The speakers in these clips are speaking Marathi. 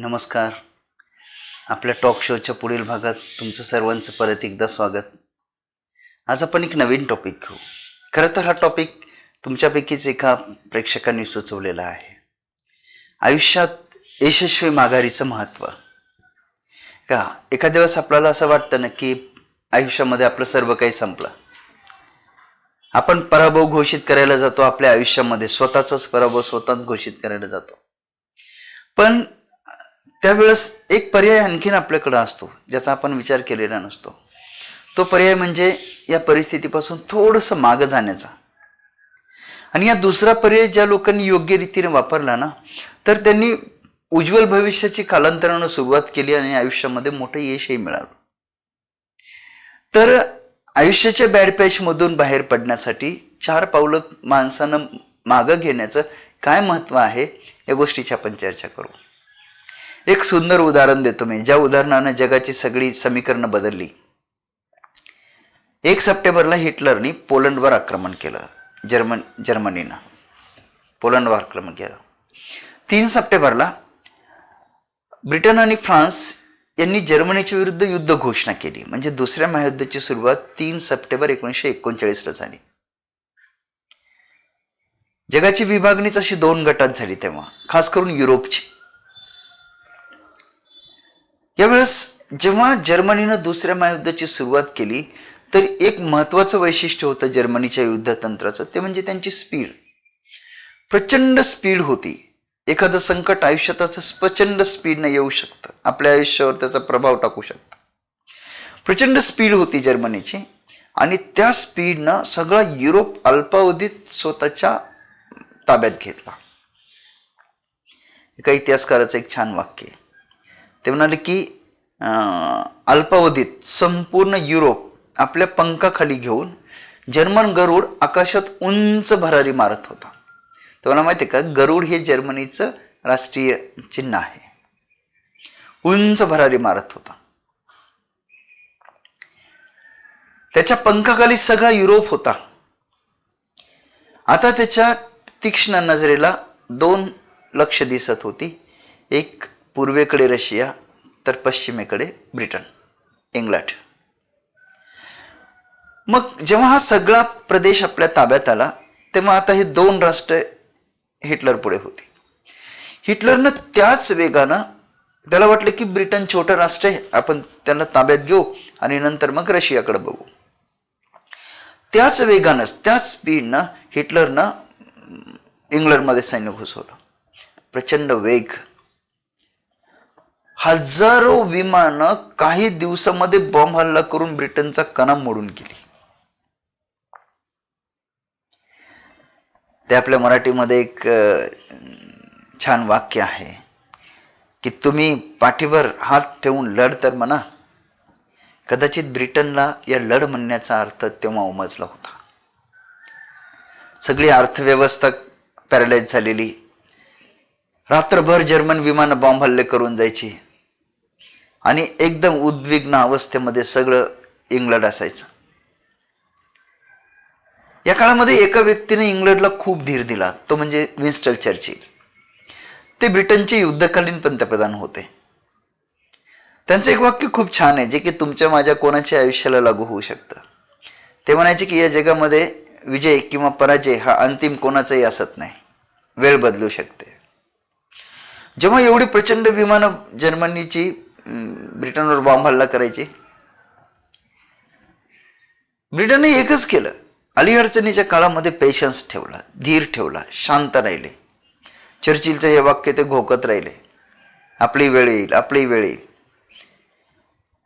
नमस्कार. आपल्या टॉक शोच्या पुढील भागात तुमचं सर्वांचं परत एकदा स्वागत. आज आपण एक नवीन टॉपिक घेऊ. खरं तर हा टॉपिक तुमच्यापैकीच एका प्रेक्षकांनी सुचवलेला आहे. आयुष्यात यशस्वी माघारीचं महत्त्व. का एखाद्या वेळेस आपल्याला असं वाटतं ना की आयुष्यामध्ये आपलं सर्व काही संपलं. आपण पराभव घोषित करायला जातो आपल्या आयुष्यामध्ये. स्वतःचाच पराभव स्वतःच घोषित करायला जातो. पण त्यावेळेस एक पर्याय आणखीन आपल्याकडं असतो ज्याचा आपण विचार केलेला नसतो. तो पर्याय म्हणजे या परिस्थितीपासून थोडंसं मागं जाण्याचा. आणि या दुसरा पर्याय ज्या लोकांनी योग्य रीतीने वापरला ना तर त्यांनी उज्ज्वल भविष्याची कालांतरानं सुरुवात केली आणि आयुष्यामध्ये मोठं यशही मिळालं. तर आयुष्याच्या बॅड पॅचमधून बाहेर पडण्यासाठी चार पावलं माणसानं मागं घेण्याचं काय महत्त्व आहे या गोष्टीची आपण चर्चा करू. एक सुंदर उदाहरण देतो मी. ज्या उदाहरणानं जगाची सगळी समीकरणं बदलली. एक सप्टेंबरला हिटलरनी पोलंडवर आक्रमण केलं. जर्मन जर्मनीनं. पोलंडवर आक्रमण केलं. तीन सप्टेंबरला ब्रिटन आणि फ्रान्स यांनी जर्मनीच्या विरुद्ध युद्ध घोषणा केली. म्हणजे दुसऱ्या महायुद्धाची सुरुवात तीन सप्टेंबर एकोणीसशे एकोणचाळीसला झाली. जगाची विभागणीच अशी दोन गटात झाली तेव्हा. खास करून युरोपची. यावेळेस जेव्हा जर्मनीनं दुसऱ्या महायुद्धाची सुरुवात केली तर एक महत्त्वाचं वैशिष्ट्य होतं जर्मनीच्या युद्धतंत्राचं ते म्हणजे त्यांची स्पीड. प्रचंड स्पीड होती. एखादं संकट आयुष्यात प्रचंड स्पीडनं येऊ शकतं. आपल्या आयुष्यावर त्याचा प्रभाव टाकू शकतं. प्रचंड स्पीड होती जर्मनीची आणि त्या स्पीडनं सगळा युरोप अल्पावधीत स्वतःच्या ताब्यात घेतला. एका इतिहासकाराचं एक छान वाक्य आहे. ते म्हणाले की अल्पावधीत संपूर्ण युरोप आपल्या पंखाखाली घेऊन जर्मन गरुड आकाशात उंच भरारी मारत होता. तुम्हाला माहिती आहे का गरुड हे जर्मनीचं राष्ट्रीय चिन्ह आहे. उंच भरारी मारत होता. त्याच्या पंखाखाली सगळा युरोप होता. आता त्याच्या तीक्ष्ण नजरेला दोन लक्ष दिसत होती. एक पूर्वेकडे रशिया तर पश्चिमेकडे ब्रिटन इंग्लंड. मग जेव्हा हा सगळा प्रदेश आपल्या ताब्यात आला तेव्हा आता हे दोन राष्ट्र हिटलर पुढे होती. हिटलरनं त्याच वेगानं त्याला वाटलं की ब्रिटन छोटं राष्ट्र आहे आपण त्यांना ताब्यात घेऊ आणि नंतर मग रशियाकडे बघू. त्याच वेगानंच त्याच स्पीडनं हिटलरनं इंग्लंडमध्ये सैन्य घुसवलं. प्रचंड वेग. हजारो विमानं काही दिवसामध्ये बॉम्ब हल्ला करून ब्रिटनचा कणा मोडून गेली. ते आपल्या मराठीमध्ये एक छान वाक्य आहे की तुम्ही पाठीवर हात ठेवून लढ तर म्हणा. कदाचित ब्रिटनला या लढ म्हणण्याचा अर्थ तेव्हा उमजला होता. सगळी अर्थव्यवस्था पॅरलाइज झालेली. रात्रभर जर्मन विमानं बॉम्ब हल्ले करून जायची. आणि एकदम उद्विग्न अवस्थेमध्ये सगळं इंग्लंड असायचं. या काळामध्ये एका व्यक्तीने इंग्लंडला खूप धीर दिला तो म्हणजे विन्स्टल चर्चिल. ते ब्रिटनचे युद्धकालीन पंतप्रधान होते. त्यांचं एक वाक्य खूप छान आहे जे की तुमच्या माझ्या कोणाच्या आयुष्याला लागू होऊ शकतं. ते म्हणायचे की या जगामध्ये विजय किंवा पराजय हा अंतिम कोणाचाही असत नाही. वेळ बदलू शकते. जेव्हा एवढी प्रचंड विमानं जर्मनीची ब्रिटनवर बॉम्ब हल्ला करायची. ब्रिटनने एकच केलं. अली अडचणीच्या काळामध्ये पेशन्स ठेवला धीर ठेवला शांत राहिले. चर्चिलचं हे वाक्य ते घोकत राहिले. आपली वेळ येईल आपली वेळ येईल.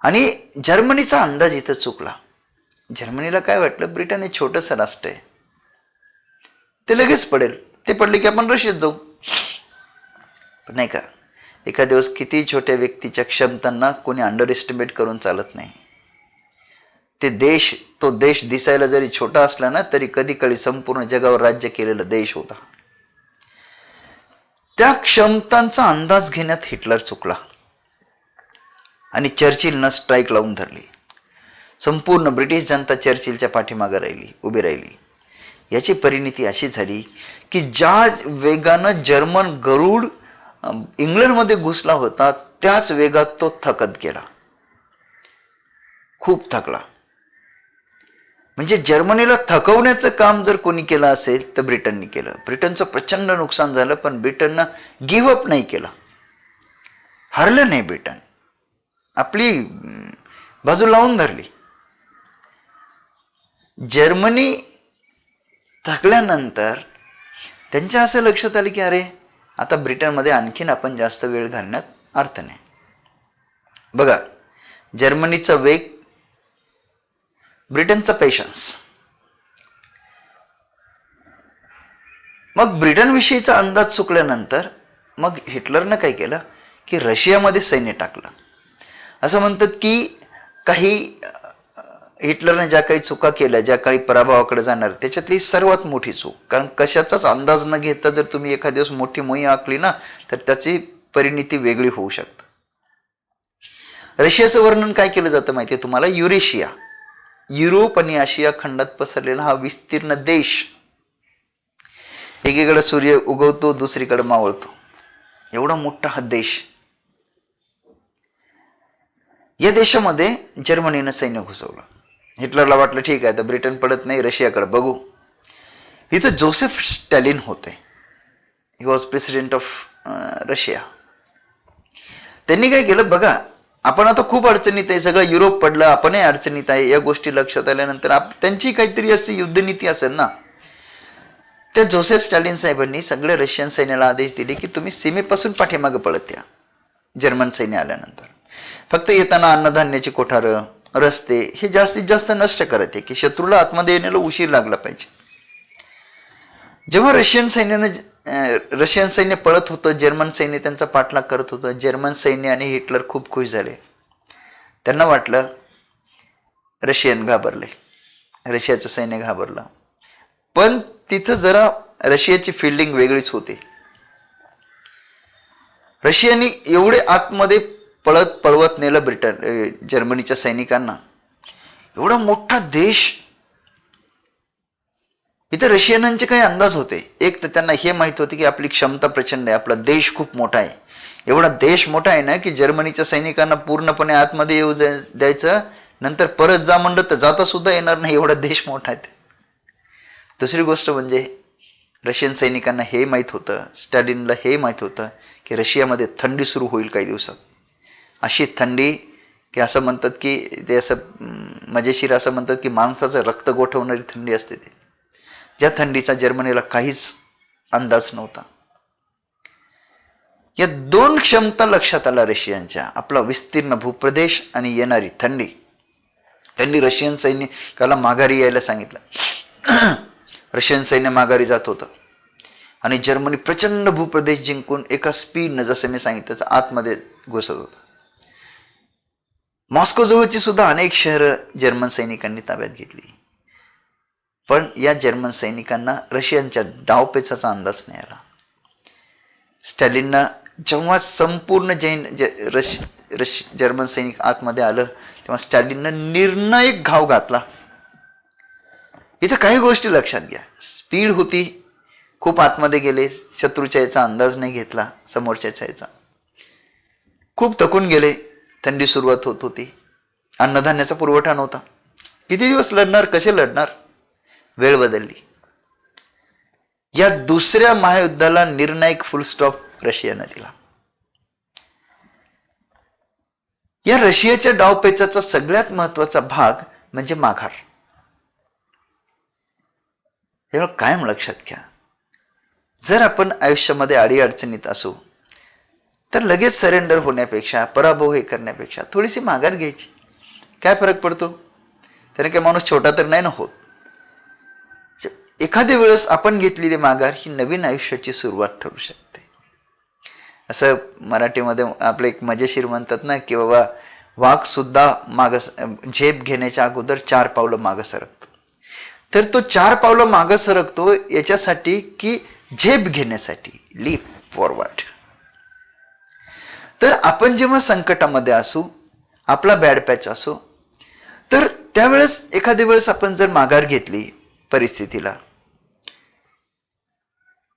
आणि जर्मनीचा अंदाज इथं चुकला. जर्मनीला काय वाटलं? ब्रिटन हे छोटंसं राष्ट्र आहे. ते लगेच पडेल. ते पडले की आपण रशियात जाऊ. पण नाही का? एका दिवस किती छोट्या व्यक्तीच्या क्षमतांना कोणी अंडर एस्टिमेट करून चालत नाही. ते देश तो देश दिसायला जरी छोटा असला ना तरी कधी कधी संपूर्ण जगावर राज्य केलेला देश होता. त्या क्षमतांचा अंदाज घेण्यात हिटलर चुकला. आणि चर्चिलनं स्ट्राईक लावून धरली. संपूर्ण ब्रिटिश जनता चर्चिलच्या पाठीमागं राहिली उभी राहिली. याची परिणिती अशी झाली की ज्या वेगानं जर्मन गरुड इंग्लंडमध्ये घुसला होता त्याच वेगात तो थकत गेला. खूप थकला. म्हणजे जर्मनीला थकवण्याचं काम जर कोणी केलं असेल तर ब्रिटनने केलं. ब्रिटनचं प्रचंड नुकसान झालं पण ब्रिटननं गिव्हअप नाही केलं. हरलं नाही ब्रिटन. आपली बाजू लावून धरली. जर्मनी थकल्यानंतर त्यांच्या असं लक्षात आलं की अरे आता ब्रिटनमध्ये आणखीन आपण जास्त वेळ घालण्यात अर्थ नाही. बघा जर्मनीचा वेग ब्रिटनचा पेशन्स मग ब्रिटनविषयीचा अंदाज चुकल्यानंतर मग हिटलरनं काय केलं? की रशियामध्ये सैन्य टाकलं. असं म्हणतात की काही हिटलरने ज्या काही चुका केल्या ज्या काही पराभवाकडे जाणार त्याच्यातली सर्वात मोठी चूक. कारण कशाचाच अंदाज न घेता जर तुम्ही एखाद दिवस मोठी मोही आखली ना तर त्याची परिणिती वेगळी होऊ शकते. रशियाचं वर्णन काय केलं जातं माहिती आहे तुम्हाला? युरेशिया. युरोप आणि आशिया खंडात पसरलेला हा विस्तीर्ण देश. एकीकडे सूर्य उगवतो दुसरीकडे मावळतो. एवढा मोठा हा देश. या देशामध्ये जर्मनीनं सैन्य घुसवलं. हिटलरला वाटलं ठीक आहे तर ब्रिटन पडत नाही रशियाकडे बघू. इथं जोसेफ स्टॅलिन होते. He was president of Russia. त्यांनी काय केलं बघा आपण आता खूप अडचणीत आहे सगळं युरोप पडलं आपणही अडचणीत आहे या गोष्टी लक्षात आल्यानंतर आप त्यांची काहीतरी अशी युद्धनीती असेल ना. त्या जोसेफ स्टॅलिन साहेबांनी सगळ्या रशियन सैन्याला आदेश दिले की तुम्ही सीमेपासून पाठीमागं पळत या जर्मन सैन्य आल्यानंतर. फक्त येताना अन्नधान्याची कोठारं रस्ते हे जास्तीत जास्त नष्ट करत आहे की शत्रूला आतमध्ये येण्याला उशीर लागला पाहिजे. जेव्हा रशियन सैन्यानं रशियन सैन्य पळत होतं जर्मन सैन्य त्यांचा पाठलाग करत होतं जर्मन सैन्य आणि हिटलर खूप खुश झाले. त्यांना वाटलं रशियन घाबरले. रशियाचं सैन्य घाबरलं. पण तिथं जरा रशियाची फिल्डिंग वेगळीच होती. रशियाने एवढे आतमध्ये पळत पळवत नेलं ब्रिटन जर्मनीच्या सैनिकांना. एवढा मोठा देश. इथं रशियनांचे काही अंदाज होते. एक तर त्यांना हे माहीत होते की आपली क्षमता प्रचंड आहे आपला देश खूप मोठा आहे. एवढा देश मोठा आहे ना की जर्मनीच्या सैनिकांना पूर्णपणे आतमध्ये येऊ द्यायचं नंतर परत जा म्हणलं तर जाता सुद्धा येणार नाही एवढा देश मोठा आहे दुसरी गोष्ट म्हणजे रशियन सैनिकांना हे माहीत होतं स्टॅलिनला हे माहीत होतं की रशियामध्ये थंडी सुरू होईल काही दिवसात. अशी थंडी की असं म्हणतात की ते असं मजेशीर असं म्हणतात की माणसाचं रक्त गोठवणारी थंडी असते ते. ज्या थंडीचा जर्मनीला काहीच अंदाज नव्हता. या दोन क्षमता लक्षात आला रशियनच्या आपला विस्तीर्ण भूप्रदेश आणि येणारी थंडी. त्यांनी रशियन सैनिकाला माघारी यायला सांगितलं. रशियन सैन्य माघारी जात होतं. आणि जर्मनी प्रचंड भूप्रदेश जिंकून एका स्पीडनं जसं मी सांगितलं आतमध्ये घुसत होतं. मॉस्कोजवळची सुद्धा अनेक शहरं जर्मन सैनिकांनी ताब्यात घेतली. पण या जर्मन सैनिकांना रशियनच्या डावपेचाचा अंदाज नाही आला. स्टॅलिननं जेव्हा संपूर्ण जैन ज रश रश जर्मन सैनिक आतमध्ये आलं तेव्हा स्टॅलिननं निर्णायक घाव घातला. इथं काही गोष्टी लक्षात घ्या. स्पीड होती खूप आतमध्ये गेले शत्रूच्या याचा अंदाज नाही घेतला समोरच्याचा याचा. खूप थकून गेले थंडी सुरुवात होत होती. अन्नधान्याचा पुरवठा नव्हता. किती दिवस लढणार? कसे लढणार? वेळ बदलली. या दुसऱ्या महायुद्धाला निर्णायक फुल स्टॉप रशियानं दिला. या रशियाच्या डावपेचाचा सगळ्यात महत्त्वाचा भाग म्हणजे माघार. तेव्हा कायम लक्षात घ्या. जर आपण आयुष्यामध्ये अडीअडचणीत असू तर लगेच सरेंडर होण्यापेक्षा पराभव हे करण्यापेक्षा थोडीशी माघार घ्यायची. काय फरक पडतो? त्याने काय माणूस छोटा तर नाही ना होत. एखाद्या वेळेस आपण घेतलेली माघार ही नवीन आयुष्याची सुरुवात ठरू शकते. असं मराठीमध्ये आपलं एक मजेशीर म्हणतात ना की बाबा वाघसुद्धा मागस झेप घेण्याच्या अगोदर चार पावलं मागं सरकतो. तर तो चार पावलं मागं सरकतो याच्यासाठी की झेप घेण्यासाठी लीप फॉरवर्ड तर आपण जेव्हा संकटामध्ये असू आपला बॅड पॅच असो तर त्यावेळेस एखाद्या वेळेस आपण जर माघार घेतली परिस्थितीला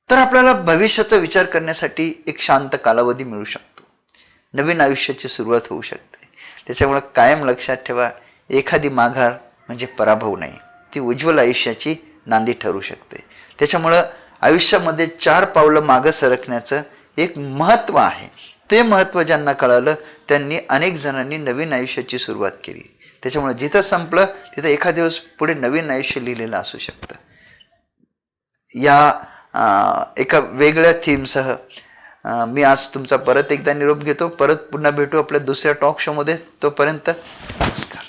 तर आपल्याला भविष्याचा विचार करण्यासाठी एक शांत कालावधी मिळू शकतो. नवीन आयुष्याची सुरुवात होऊ शकते. त्याच्यामुळं कायम लक्षात ठेवा एखादी माघार म्हणजे पराभव नाही. ती उज्ज्वल आयुष्याची नांदी ठरू शकते. त्याच्यामुळं आयुष्यामध्ये चार पावलं मागं सरकण्याचं एक महत्त्व आहे. ते महत्त्व ज्यांना कळालं त्यांनी अनेक जणांनी नवीन आयुष्याची सुरुवात केली. त्याच्यामुळे जिथं संपलं तिथं एखाद दिवस पुढे नवीन आयुष्य लिहिलेलं असू शकतं. या एका वेगळ्या थीमसह मी आज तुमचा परत एकदा निरोप घेतो. परत पुन्हा भेटू आपल्या दुसऱ्या टॉक शोमध्ये तोपर्यंत नमस्कार.